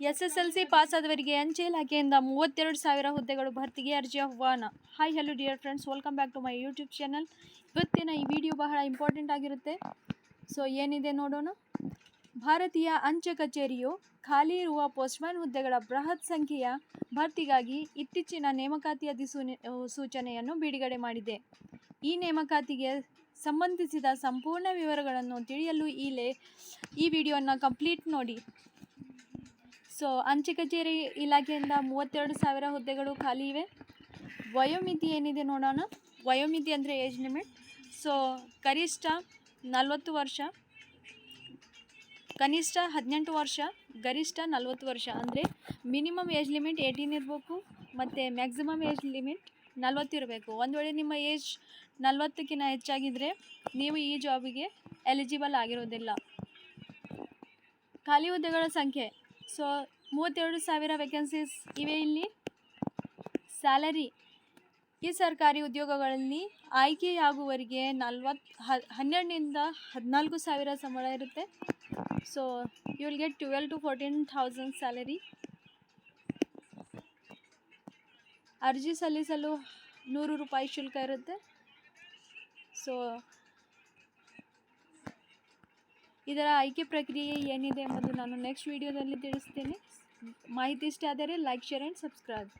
S pass ಆದವರಿಗೆ ಅಂಚೆ ಇಲಾಖೆಯಿಂದ ಮೂವತ್ತೆರಡು ಸಾವಿರ ಹುದ್ದೆಗಳು ಭರ್ತಿಗೆ ಅರ್ಜಿ ಆಹ್ವಾನ. Hi hello dear friends welcome back to my YouTube channel ಇವತ್ತಿನ ಈ ವಿಡಿಯೋ ಬಹಳ ಇಂಪಾರ್ಟೆಂಟ್ ಆಗಿರುತ್ತೆ. ಸೊ ಏನಿದೆ ನೋಡೋಣ. ಭಾರತೀಯ ಅಂಚೆ ಕಚೇರಿಯು ಖಾಲಿ ಇರುವ ಪೋಸ್ಟ್ಮ್ಯಾನ್ ಹುದ್ದೆಗಳ ಬೃಹತ್ ಸಂಖ್ಯೆಯ ಭರ್ತಿಗಾಗಿ ಇತ್ತೀಚಿನ ನೇಮಕಾತಿ ಸೂಚನೆಯನ್ನು ಬಿಡುಗಡೆ ಮಾಡಿದೆ. ಈ ನೇಮಕಾತಿಗೆ ಸಂಬಂಧಿಸಿದ ಸಂಪೂರ್ಣ ವಿವರಗಳನ್ನು ತಿಳಿಯಲು ಈ ಲೇ, ಈ ವಿಡಿಯೋನ ಕಂಪ್ಲೀಟ್ ನೋಡಿ. ಸೊ ಅಂಚೆ ಕಚೇರಿ ಇಲಾಖೆಯಿಂದ ಮೂವತ್ತೆರಡು ಸಾವಿರ ಹುದ್ದೆಗಳು ಖಾಲಿ ಇವೆ. ವಯೋಮಿತಿ ಏನಿದೆ ನೋಡೋಣ. ವಯೋಮಿತಿ ಅಂದರೆ ಏಜ್ ಲಿಮಿಟ್. ಸೊ ಗರಿಷ್ಠ ನಲವತ್ತು ವರ್ಷ, ಕನಿಷ್ಠ ಹದಿನೆಂಟು ವರ್ಷ, ಗರಿಷ್ಠ ನಲ್ವತ್ತು ವರ್ಷ. ಅಂದರೆ ಮಿನಿಮಮ್ ಏಜ್ ಲಿಮಿಟ್ ಏಯ್ಟೀನ್ ಇರಬೇಕು, ಮತ್ತು ಮ್ಯಾಕ್ಸಿಮಮ್ ಏಜ್ ಲಿಮಿಟ್ ನಲ್ವತ್ತು ಇರಬೇಕು. ಒಂದು ವೇಳೆ ನಿಮ್ಮ ಏಜ್ ನಲವತ್ತಕ್ಕಿಂತ ಹೆಚ್ಚಾಗಿದ್ದರೆ ನೀವು ಈ ಜಾಬಿಗೆ ಎಲಿಜಿಬಲ್ ಆಗಿರೋದಿಲ್ಲ. ಖಾಲಿ ಹುದ್ದೆಗಳ ಸಂಖ್ಯೆ ಸೊ ಮೂವತ್ತೆರಡು ಸಾವಿರ ವೇಕೆನ್ಸೀಸ್ ಇವೆ ಇಲ್ಲಿ. ಸ್ಯಾಲರಿ ಈ ಸರ್ಕಾರಿ ಉದ್ಯೋಗಗಳಲ್ಲಿ ಆಯ್ಕೆಯಾಗುವವರಿಗೆ ನಲ್ವತ್ತು ಹನ್ನೆರಡರಿಂದ ಹದಿನಾಲ್ಕು ಸಾವಿರ ಸಂಬಳ ಇರುತ್ತೆ. So you will get twelve to fourteen thousand salary ಅರ್ಜಿ ಸಲ್ಲಿಸಲು ನೂರು ರೂಪಾಯಿ ಶುಲ್ಕ ಇರುತ್ತೆ. ಸೊ ಇದರ ಆಯ್ಕೆ ಪ್ರಕ್ರಿಯೆ ಏನಿದೆ ಎಂಬುದು ನಾನು ನೆಕ್ಸ್ಟ್ ವಿಡಿಯೋದಲ್ಲಿ ತಿಳಿಸ್ತೇನೆ. ಮಾಹಿತಿ ಇಷ್ಟ ಆದರೆ ಲೈಕ್ ಶೇರ್ ಆ್ಯಂಡ್ ಸಬ್ಸ್ಕ್ರೈಬ್